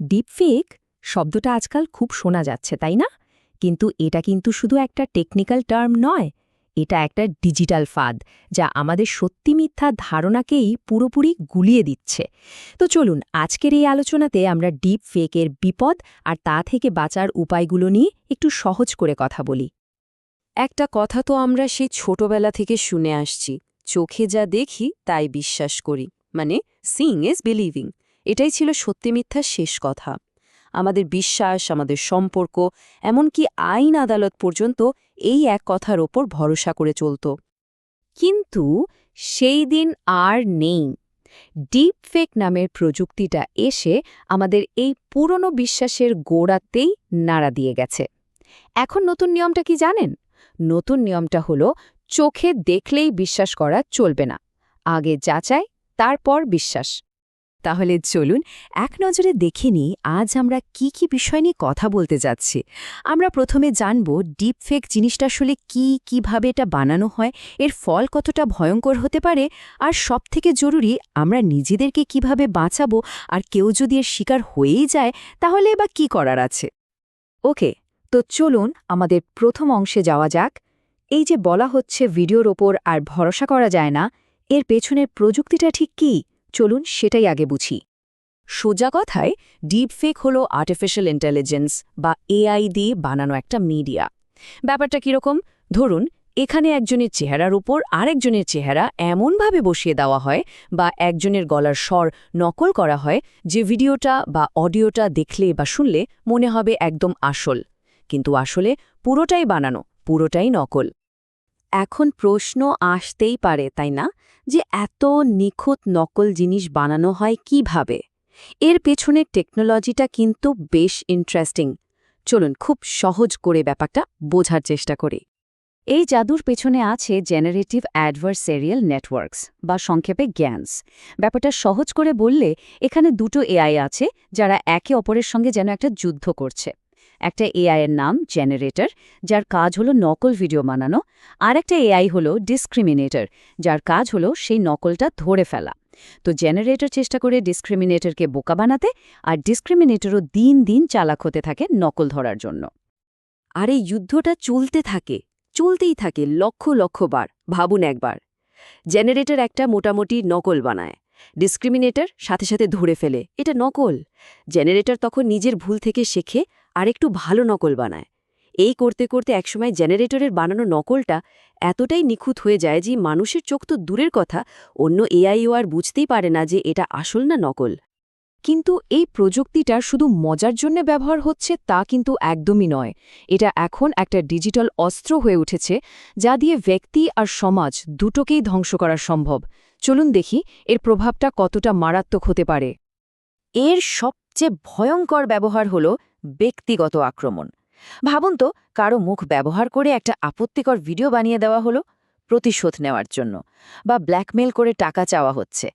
Deepfake শব্দটা আজকাল খুব শোনা যাচ্ছে, তাই না? কিন্তু এটা কিন্তু শুধু একটা টেকনিক্যাল টার্ম নয়, এটা একটা ডিজিটাল ফাঁদ যা আমাদের সত্যি মিথ্যা ধারণাকেই পুরোপুরি গুলিয়ে দিচ্ছে। তো চলুন, আজকের এই আলোচনাতে আমরা ডিপ ফেকের বিপদ আর তা থেকে বাঁচার উপায়গুলো নিয়ে একটু সহজ করে কথা বলি। একটা কথা তো আমরা সেই ছোটবেলা থেকে শুনে আসছি, চোখে যা দেখি তাই বিশ্বাস করি মানে সিং ইজ বিলিভিং এটাই ছিল সত্যি মিথ্যার শেষ কথা। আমাদের বিশ্বাস, আমাদের সম্পর্ক, এমনকি আইন আদালত পর্যন্ত এই এক কথার ওপর ভরসা করে চলত। কিন্তু সেই দিন আর নেই। ডিপ ফেক নামের প্রযুক্তিটা এসে আমাদের এই পুরনো বিশ্বাসের গোড়াতেই নাড়া দিয়ে গেছে। এখন নতুন নিয়মটা কি জানেন? নতুন নিয়মটা হলো চোখে দেখলেই বিশ্বাস করা চলবে না। আগে যাচাই তারপর বিশ্বাস। তাহলে চলুন এক নজরে দেখে নিই আজ আমরা কি কি বিষয় নিয়ে কথা বলতে যাচ্ছি। আমরা প্রথমে জানব ডিপফেক জিনিসটা আসলে কি, কীভাবে এটা বানানো হয়, এর ফল কতটা ভয়ঙ্কর হতে পারে, আর সব থেকে জরুরি আমরা নিজেদেরকে কীভাবে বাঁচাবো, আর কেউ যদি এর শিকার হয়েই যায়, তাহলে বা কি করার আছে? ওকে, তো চলুন আমাদের প্রথম অংশে যাওয়া যাক। এই যে বলা হচ্ছে ভিডিওর ওপর আর ভরসা করা যায় না, এর পেছনের প্রযুক্তিটা ঠিক কী? চলুন সেটাই আগে বুঝি। সোজা কথায়, ডিপফেক হল আর্টিফিশিয়াল ইন্টেলিজেন্স বা এআই দিয়ে বানানো একটা মিডিয়া ব্যাপারটা কীরকম? ধরুন, এখানে একজনের চেহারার উপর আরেকজনের চেহারা এমনভাবে বসিয়ে দেওয়া হয় বা একজনের গলার স্বর নকল করা হয় যে ভিডিওটা বা অডিওটা দেখলে বা শুনলে মনে হবে একদম আসল। কিন্তু আসলে পুরোটাই বানানো, পুরোটাই নকল। এখন প্রশ্ন আসতেই পারে, তাই না? যে এত নিখুঁত নকল জিনিস বানানো হয় কীভাবে? এর পেছনের টেকনোলজিটা কিন্তু বেশ ইন্টারেস্টিং চলুন, খুব সহজ করে ব্যাপারটা বোঝার চেষ্টা করি। এই জাদুর পেছনে আছে জেনারেটিভ অ্যাডভার্সেরিয়াল নেটওয়ার্কস বা সংক্ষেপে জ্ঞানস। ব্যাপারটা সহজ করে বললে, এখানে দুটো এআই আছে যারা একে অপরের সঙ্গে যেন একটা যুদ্ধ করছে। একটা এআই এর নাম জেনারেটর যার কাজ হলো নকল ভিডিও বানানো, আর একটা এআই হলো ডিসক্রিমিনেটর যার কাজ হলো সেই নকলটা ধরে ফেলা। তো জেনারেটর চেষ্টা করে ডিসক্রিমিনেটরকে বোকা বানাতে, আর ডিসক্রিমিনেটরও দিন দিন চালাক হতে থাকে নকল ধরার জন্য। আর এই যুদ্ধটা চলতে থাকে, চলতেই থাকে লক্ষ লক্ষ বার, ভাবুন একবার। জেনারেটর একটা মোটামুটি নকল বানায় ডিসক্রিমিনেটর সাথে সাথে ধরে ফেলে, এটা নকল। জেনারেটর তখন নিজের ভুল থেকে শেখে আর একটু ভালো নকল বানায়। এই করতে করতে একসময় জেনারেটরের বানানো নকলটা এতটাই নিখুঁত হয়ে যায় যে মানুষের চোখ তো দূরের কথা, অন্য এআইও আর বুঝতেই পারে না যে এটা আসল না নকল। কিন্তু এই প্রযুক্তিটা শুধু মজার জন্য ব্যবহার হচ্ছে তা কিন্তু একদমই নয়। এটা এখন একটা ডিজিটাল অস্ত্র হয়ে উঠেছে যা দিয়ে ব্যক্তি আর সমাজ দুটোকেই ধ্বংস করা সম্ভব। চলুন দেখি এর প্রভাবটা কতটা মারাত্মক হতে পারে। এর সবচেয়ে ভয়ঙ্কর ব্যবহার হল ব্যক্তিগত আক্রমণ। ভাবুন তো, কারও মুখ ব্যবহার করে একটা আপত্তিকর ভিডিও বানিয়ে দেওয়া হলো প্রতিশোধ নেওয়ার জন্য, বা ব্ল্যাকমেল করে টাকা চাওয়া হচ্ছে।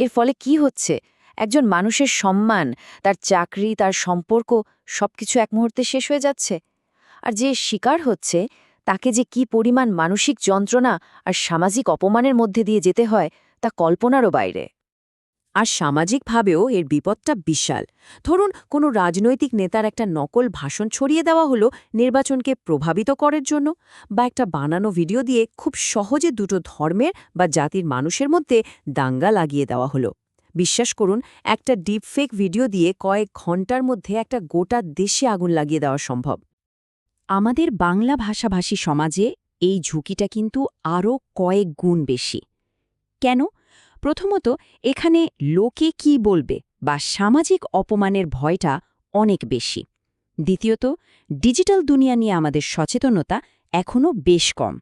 এর ফলে কি হচ্ছে? একজন মানুষের সম্মান, তার চাকরি, তার সম্পর্ক সবকিছু এক মুহূর্তে শেষ হয়ে যাচ্ছে। আর যে শিকার হচ্ছে, তাকে যে কি পরিমাণ মানসিক যন্ত্রণা আর সামাজিক অপমানের মধ্যে দিয়ে যেতে হয়, তা কল্পনারও বাইরে। আর সামাজিকভাবেও এর বিপদটা বিশাল। ধরুন, কোনো রাজনৈতিক নেতার একটা নকল ভাষণ ছড়িয়ে দেওয়া হলো নির্বাচনকে প্রভাবিত করার জন্য, বা একটা বানানো ভিডিও দিয়ে খুব সহজে দুটো ধর্মের বা জাতির মানুষের মধ্যে দাঙ্গা লাগিয়ে দেওয়া হলো। বিশ্বাস করুন, একটা ডিপফেক ভিডিও দিয়ে কয়েক ঘণ্টার মধ্যে একটা গোটা দেশে আগুন লাগিয়ে দেওয়া সম্ভব। আমাদের বাংলা ভাষাভাষী সমাজে এই ঝুঁকিটা কিন্তু আরও কয়েক গুণ বেশি। কেন? প্রথমত, এখানে লোকে কি বলবে বা সামাজিক অপমানের ভয়টা অনেক বেশি। দ্বিতীয়ত, ডিজিটাল দুনিয়া নিয়ে আমাদের সচেতনতা এখনও বেশ কম।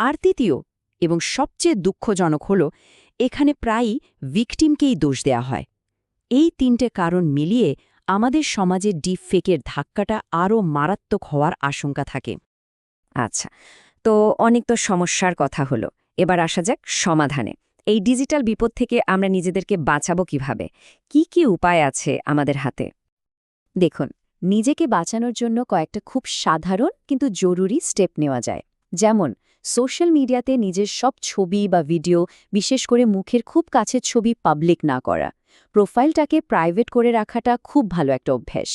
আর তৃতীয়, এবং সবচেয়ে দুঃখজনক হল, এখানে প্রায়ই ভিকটিমকেই দোষ দেয়া হয়। এই তিনটে কারণ মিলিয়ে আমাদের সমাজে ডিপ ফেকের ধাক্কাটা আরও মারাত্মক হওয়ার আশঙ্কা থাকে। আচ্ছা তো অনেক তো সমস্যার কথা হলো। এবার আসা যাক সমাধানে। এই ডিজিটাল বিপদ থেকে আমরা নিজেদেরকে বাঁচাবো কীভাবে? কি কি উপায় আছে আমাদের হাতে? দেখুন, নিজেকে বাঁচানোর জন্য কয়েকটা খুব সাধারণ কিন্তু জরুরি স্টেপ নেওয়া যায়। যেমন, সোশ্যাল মিডিয়াতে নিজের সব ছবি বা ভিডিও, বিশেষ করে মুখের খুব কাছের ছবি পাবলিক না করা। প্রোফাইলটাকে প্রাইভেট করে রাখাটা খুব ভালো একটা অভ্যাস।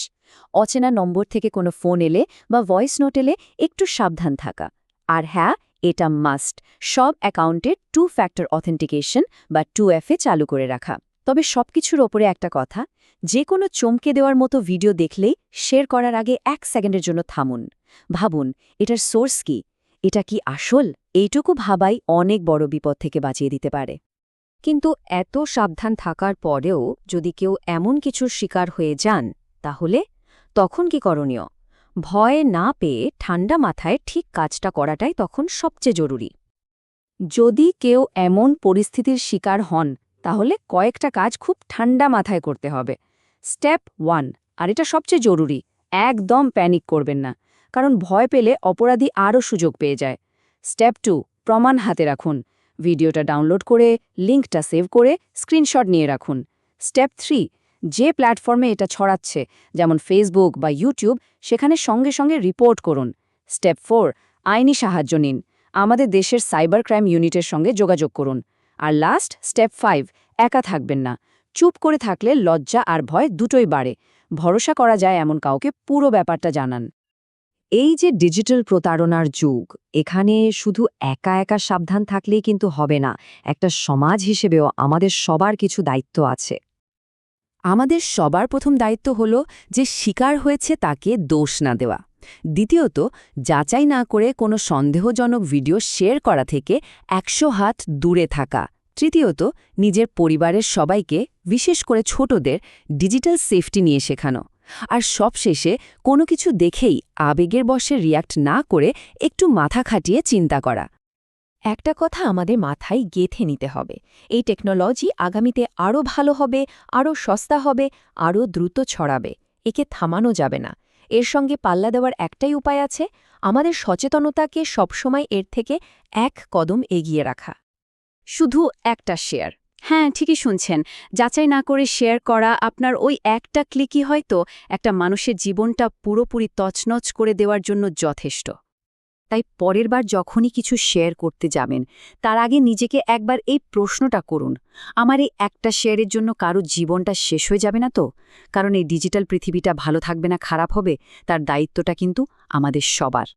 অচেনা নম্বর থেকে কোনো ফোন এলে বা ভয়েস নোট এলে একটু সাবধান থাকা। আর হ্যাঁ এটা মাস্ট সব অ্যাকাউন্টে টু ফ্যাক্টর অথেন্টিকেশন বা টু এফে চালু করে রাখা। তবে সবকিছুর ওপরে একটা কথা যে কোনো চমকে দেওয়ার মতো ভিডিও দেখলেই শেয়ার করার আগে এক সেকেন্ডের জন্য থামুন। ভাবুন, এটার সোর্স কি? এটা কি আসল? এইটুকু ভাবাই অনেক বড় বিপদ থেকে বাঁচিয়ে দিতে পারে। কিন্তু এত সাবধান থাকার পরেও যদি কেউ এমন কিছুর শিকার হয়ে যান, তাহলে তখন কি করণীয়? ভয় না পেয়ে ঠান্ডা মাথায় ঠিক কাজটা করাটাই তখন সবচেয়ে জরুরি। যদি কেউ এমন পরিস্থিতির শিকার হন, তাহলে কয়েকটা কাজ খুব ঠান্ডা মাথায় করতে হবে। স্টেপ ওয়ান, আর এটা সবচেয়ে জরুরি, একদম প্যানিক করবেন না, কারণ ভয় পেলে অপরাধী আরও সুযোগ পেয়ে যায়। স্টেপ টু, প্রমাণ হাতে রাখুন। ভিডিওটা ডাউনলোড করে, লিঙ্কটা সেভ করে, স্ক্রিনশট নিয়ে রাখুন। স্টেপ থ্রি যে প্ল্যাটফর্মে এটা ছড়াচ্ছে, যেমন ফেসবুক বা ইউটিউব সেখানে সঙ্গে সঙ্গে রিপোর্ট করুন। স্টেপ ফোর আইনি সাহায্য নিন। আমাদের দেশের সাইবার ক্রাইম ইউনিটের সঙ্গে যোগাযোগ করুন। আর লাস্ট স্টেপ ফাইভ একা থাকবেন না। চুপ করে থাকলে লজ্জা আর ভয় দুটোই বাড়ে। ভরসা করা যায় এমন কাউকে, পুরো ব্যাপারটা জানান। এই যে ডিজিটাল প্রতারণার যুগ, এখানে শুধু একা একা সাবধান থাকলেই কিন্তু হবে না। একটা সমাজ হিসেবেও আমাদের সবার কিছু দায়িত্ব আছে। আমাদের সবার প্রথম দায়িত্ব হল যে শিকার হয়েছে তাকে দোষ না দেওয়া। দ্বিতীয়ত, যাচাই না করে কোনো সন্দেহজনক ভিডিও শেয়ার করা থেকে একশো হাত দূরে থাকা। তৃতীয়ত, নিজের পরিবারের সবাইকে, বিশেষ করে ছোটদের, ডিজিটাল সেফটি নিয়ে শেখানো। আর সবশেষে, কোনো কিছু দেখেই আবেগের বশে রিয়াক্ট না করে একটু মাথা খাটিয়ে চিন্তা করা। একটা কথা আমাদের মাথায় গেথে নিতে হবে। এই টেকনোলজি আগামীতে আরও ভালো হবে আরও সস্তা হবে আরও দ্রুত ছড়াবে। একে থামানো যাবে না। এর সঙ্গে পাল্লা দেওয়ার একটাই উপায় আছে, আমাদের সচেতনতাকে সবসময় এর থেকে এক কদম এগিয়ে রাখা। শুধু একটা শেয়ার হ্যাঁ ঠিকই শুনছেন। যাচাই না করে শেয়ার করা আপনার ওই একটা ক্লিকই হয়তো একটা মানুষের জীবনটা পুরোপুরি তছনছ করে দেওয়ার জন্য যথেষ্ট। তাই পরের বার যখনই কিছু শেয়ার করতে যাবেন, তার আগে নিজেকে একবার এই প্রশ্নটা করুন। আমার এই একটা শেয়ারের জন্য কারও জীবনটা শেষ হয়ে যাবে না তো? কারণ এই ডিজিটাল পৃথিবীটা ভালো থাকবে না, খারাপ হবে, তার দায়িত্বটা কিন্তু আমাদের সবার।